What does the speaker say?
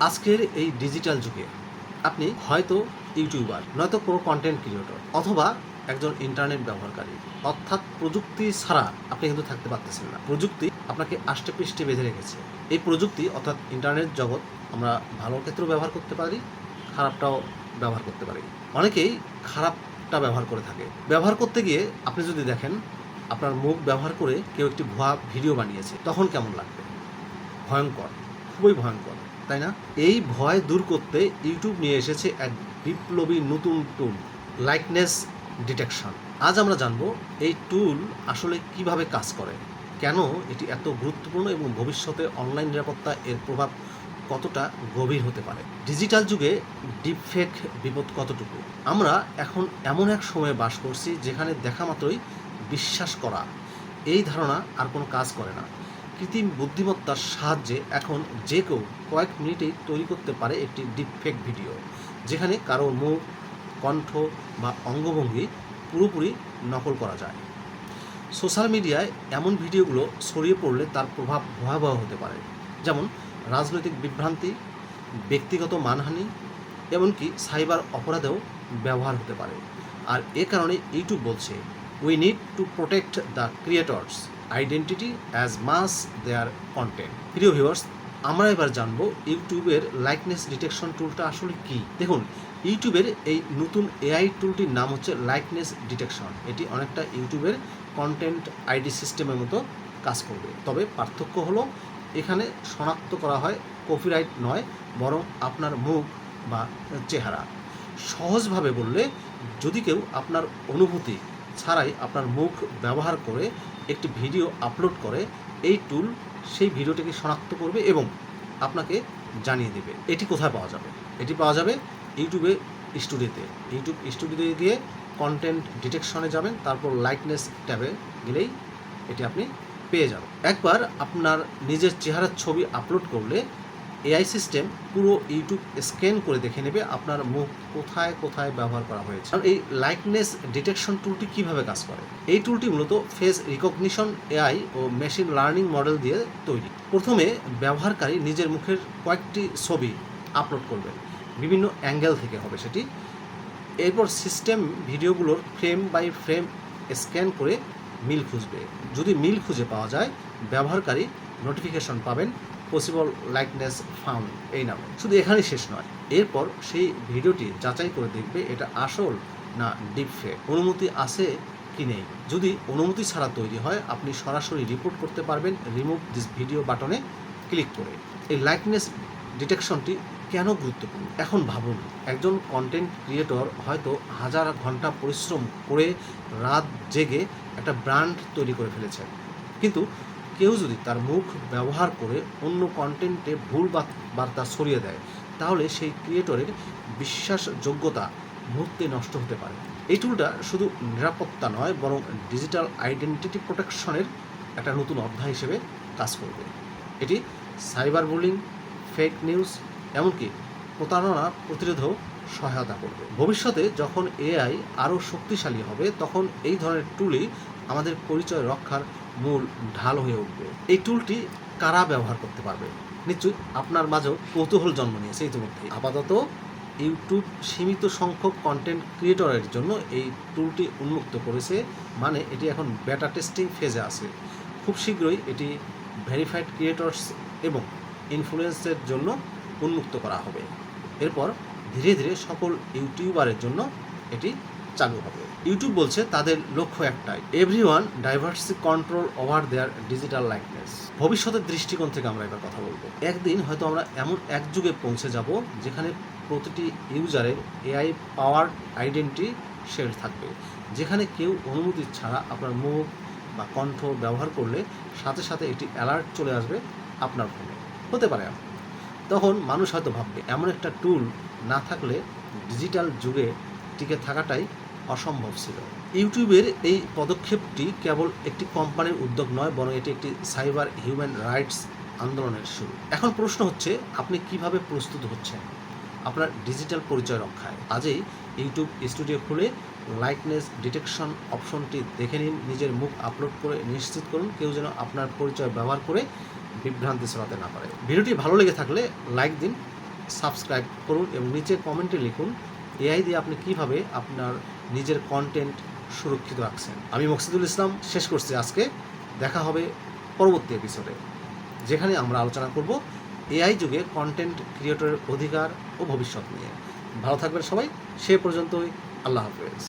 আজকের এই ডিজিটাল যুগে আপনি হয়তো ইউটিউবার, নয়তো কোনো কন্টেন্ট ক্রিয়েটর অথবা একজন ইন্টারনেট ব্যবহারকারী। অর্থাৎ প্রযুক্তি ছাড়া আপনি কিন্তু থাকতে পারতেছেন না। প্রযুক্তি আপনাকে আষ্টে পৃষ্ঠে বেঁধে রেখেছে। এই প্রযুক্তি, অর্থাৎ ইন্টারনেট জগৎ, আমরা ভালো ক্ষেত্রেও ব্যবহার করতে পারি, খারাপটাও ব্যবহার করতে পারি। অনেকেই খারাপটা ব্যবহার করে থাকে। ব্যবহার করতে গিয়ে আপনি যদি দেখেন, আপনার মুখ ব্যবহার করে কেউ একটি ভুয়া ভিডিও বানিয়েছে, তখন কেমন লাগবে? ভয়ঙ্কর। খুবই ভয়ঙ্কর। তাই না? এই ভয় দূর করতে ইউটিউব নিয়ে এসেছে এক বিপ্লবী নতুন টুল লাইকনেস ডিটেকশন আজ আমরা জানব এই টুল আসলে কীভাবে কাজ করে, কেন এটি এত গুরুত্বপূর্ণ এবং ভবিষ্যতে অনলাইন নিরাপত্তা এর প্রভাব কতটা গভীর হতে পারে? ডিজিটাল যুগে ডিপফেক বিপদ কতটুকু? আমরা এখন এমন এক সময়ে বাস করছি যেখানে দেখা মাত্রই বিশ্বাস করা, এই ধারণা আর কোনো কাজ করে না। কৃত্রিম বুদ্ধিমত্তার সাহায্যে এখন যে কেউ কয়েক মিনিটেই তৈরি করতে পারে একটি ডিপফেক ভিডিও, যেখানে কারও মুখ, কণ্ঠ বা অঙ্গভঙ্গি পুরোপুরি নকল করা যায়। সোশ্যাল মিডিয়ায় এমন ভিডিওগুলো ছড়িয়ে পড়লে তার প্রভাব ভয়াবহ হতে পারে, যেমন রাজনৈতিক বিভ্রান্তি, ব্যক্তিগত মানহানি, এমনকি সাইবার অপরাধেও ব্যবহার হতে পারে। আর এ কারণে ইউটিউব বলছে we need to protect the creators identity as much their content প্রিয় ভিউয়ার্স আমরা এবার জানব ইউটিউবের লাইকনেস ডিটেকশন টুলটা আসলে কি? দেখুন, ইউটিউবের এই নতুন এআই টুলটির নাম হচ্ছে লাইকনেস ডিটেকশন এটি অনেকটা ইউটিউবের কন্টেন্ট আইডি সিস্টেমের মতো কাজ করবে। তবে পার্থক্য হলো, এখানে শনাক্ত করা হয় কপিরাইট নয়, বরং আপনার মুখ বা চেহারা। সহজভাবে বললে, যদি কেউ আপনার অনুভূতি ছাড়াই আপনার মুখ ব্যবহার করে একটি ভিডিও আপলোড করে এই টুল সেই ভিডিওটিকে শনাক্ত করবে এবং আপনাকে জানিয়ে দেবে এটি কোথায় পাওয়া যাবে। এটি পাওয়া যাবে ইউটিউবে স্টুডিওতে। ইউটিউব স্টুডিওতে গিয়ে কন্টেন্ট ডিটেকশনে যাবেন, তারপর লাইটনেস ট্যাবে গেলেই এটি আপনি পেয়ে যাবেন। একবার আপনার নিজের চেহারার ছবি আপলোড করলে এআই সিস্টেম পুরো ইউটিউব স্ক্যান করে দেখে নেবে আপনার মুখ কোথায় কোথায় ব্যবহার করা হয়েছে। আর এই লাইকনেস ডিটেকশন টুলটি কীভাবে কাজ করে? এই টুলটি মূলত ফেস রিকগনিশন এআই ও মেশিন লার্নিং মডেল দিয়ে তৈরি। প্রথমে ব্যবহারকারী নিজের মুখের কয়েকটি ছবি আপলোড করবেন বিভিন্ন অ্যাঙ্গেল থেকে হবে সেটি। এরপর সিস্টেম ভিডিওগুলোর ফ্রেম বাই ফ্রেম স্ক্যান করে মিল খুঁজবে। যদি মিল খুঁজে পাওয়া যায়, ব্যবহারকারী নোটিফিকেশন পাবেন। পসিবল লাইকনেস ফাউন্ড এই নামে। শুধু এখানেই শেষ নয়, এরপর সেই ভিডিওটি যাচাই করে দেখবে এটা আসল না ডিপফেক অনুমতি আছে কি নেই? যদি অনুমতি ছাড়া তৈরি হয়, আপনি সরাসরি রিপোর্ট করতে পারবেন। রিমুভ দিস ভিডিও বাটনে ক্লিক করে। এই লাইকনেস ডিটেকশনটি কেন গুরুত্বপূর্ণ? এখন ভাবুন, একজন কন্টেন্ট ক্রিয়েটর হয়তো হাজার ঘণ্টা পরিশ্রম করে রাত জেগে একটা ব্র্যান্ড তৈরি করে ফেলেছেন। কিন্তু কেউ যদি তার মুখ ব্যবহার করে অন্য কন্টেন্টে ভুল বার্তা ছড়িয়ে দেয়, তাহলে সেই ক্রিয়েটরের বিশ্বাসযোগ্যতা মুহূর্তে নষ্ট হতে পারে। এই টুলটা শুধু নিরাপত্তা নয়, বরং ডিজিটাল আইডেন্টিটি প্রোটেকশনের একটা নতুন অধ্যায় হিসেবে কাজ করবে। এটি সাইবার বুলিং ফেক নিউজ এমনকি প্রতারণা প্রতিরোধেও সহায়তা করবে। ভবিষ্যতে যখন এআই আরও শক্তিশালী হবে, তখন এই ধরনের টুলই আমাদের পরিচয় রক্ষার মূল ঢাল হয়ে উঠবে। এই টুলটি কারা ব্যবহার করতে পারবে? নিশ্চয়ই আপনার মাঝেও কৌতূহল জন্ম নিয়েছে ইতিমধ্যে। আপাতত ইউটিউব সীমিত সংখ্যক কন্টেন্ট ক্রিয়েটরের জন্য এই টুলটি উন্মুক্ত করেছে। মানে এটি এখন বেটা টেস্টিং ফেজে আছে। খুব শীঘ্রই এটি ভেরিফাইড ক্রিয়েটরস এবং ইনফ্লুয়েন্সের জন্য উন্মুক্ত করা হবে। এরপর ধীরে ধীরে সকল ইউটিউবারের জন্য এটি চালু হবে। ইউটিউব বলছে তাদের লক্ষ্য একটাই everyone deserves control over their digital likeness ভবিষ্যতের দৃষ্টিকোণ থেকে আমরা এবার কথা বলব। একদিন হয়তো আমরা এমন এক যুগে পৌঁছে যাব যেখানে প্রতিটি ইউজারের এআই পাওয়ার আইডেন্টি শেল থাকবে। যেখানে কেউ অনুমতি ছাড়া আপনার মুখ বা কণ্ঠ ব্যবহার করলে সাথে সাথে একটি অ্যালার্ট চলে আসবে আপনার ফোনে হতে পারে তখন মানুষ হয়তো ভাববে, এমন একটা টুল না থাকলে ডিজিটাল যুগে টিকে থাকাটাই অসম্ভব ছিল। ইউটিউবের এই পদক্ষেপটি কেবল একটি কোম্পানির উদ্যোগ নয়, বরং এটি একটি সাইবার হিউম্যান রাইটস আন্দোলনের শুরু। এখন প্রশ্ন হচ্ছে, আপনি কীভাবে প্রস্তুত হচ্ছেন? আপনার ডিজিটাল পরিচয় রক্ষায়। আজই ইউটিউব স্টুডিও খুলে লাইটনেস ডিটেকশন অপশনটি দেখে নিন, নিজের মুখ আপলোড করে নিশ্চিত করুন, কেউ যেন আপনার পরিচয় ব্যবহার করে বিভ্রান্তি ছড়াতে না পারে। ভিডিওটি ভালো লেগে থাকলে লাইক দিন, সাবস্ক্রাইব করুন এবং নিচে কমেন্টে লিখুন, এআই দিয়ে আপনি কীভাবে আপনার নিজের কন্টেন্ট সুরক্ষিত রাখছেন। আমি মকসিদুল ইসলাম শেষ করছি আজকে। দেখা হবে পরবর্তী এপিসোডে যেখানে আমরা আলোচনা করব এআই যুগে কন্টেন্ট ক্রিয়েটরের অধিকার ও ভবিষ্যৎ নিয়ে। ভালো থাকবেন সবাই। সে পর্যন্তই। আল্লাহ হাফেজ।